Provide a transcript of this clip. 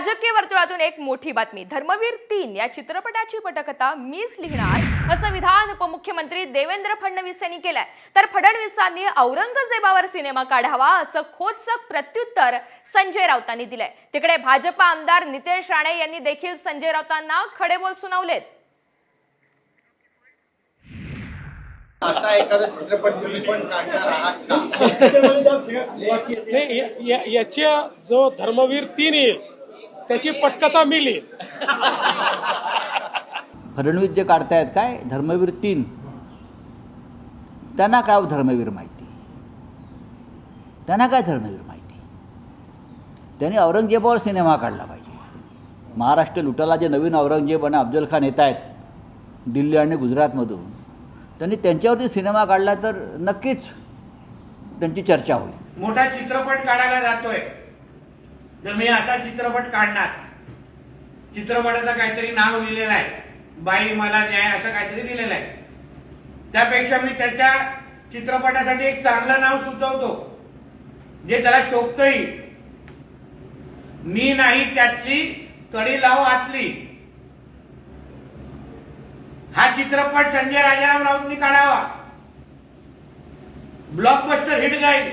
राजकीय वर्तुळातून एक मोठी बातमी. धर्मवीर तीन या चित्रपटाची पटकथा मीच लिहिणार असं विधान उपमुख्यमंत्री देवेंद्र फडणवीस यांनी केलंय. तर फडणवीसांनी औरंगजेबावर सिनेमा काढावा असं खोचक प्रत्युत्तर संजय राऊतांनी दिलंय. तिकडे भाजपा आमदार नितेश राणे यांनी देखील संजय राऊतांना खडे बोल सुनावलेत. असा एखादा चित्रपट तुम्ही पण काढणार आहात का? नाही याच्या जो धर्मवीर तीन येईल त्याची पटकथा मी लिहिन. फडणवीस जे काढतायत काय? धर्मवीर तीन. त्यांना काय धर्मवीर माहिती? त्यांना काय धर्मवीर माहिती? त्यांनी औरंगजेबावर सिनेमा काढला पाहिजे. महाराष्ट्र लुटाला जे नवीन औरंगजेब आणि अफजल खान येत आहेत दिल्ली आणि गुजरातमधून त्यांनी त्यांच्यावरती सिनेमा काढला तर नक्कीच त्यांची चर्चा होईल. मोठा चित्रपट काढायला जातोय. तर मी असा चित्रपट काढणार चित्रपटाचं काहीतरी नाव लिहिलेलं आहे बाई मला न्याय असं काहीतरी दिलेलं आहे. त्यापेक्षा मी त्याच्या चित्रपटासाठी एक चांगलं नाव सुचवतो जे त्याला शोभतही. मी नाही त्यातली कडी लाव आतली. हा चित्रपट संजय राजाराम राऊतनी काढावा. ब्लॉकबस्टर हिट जाईल.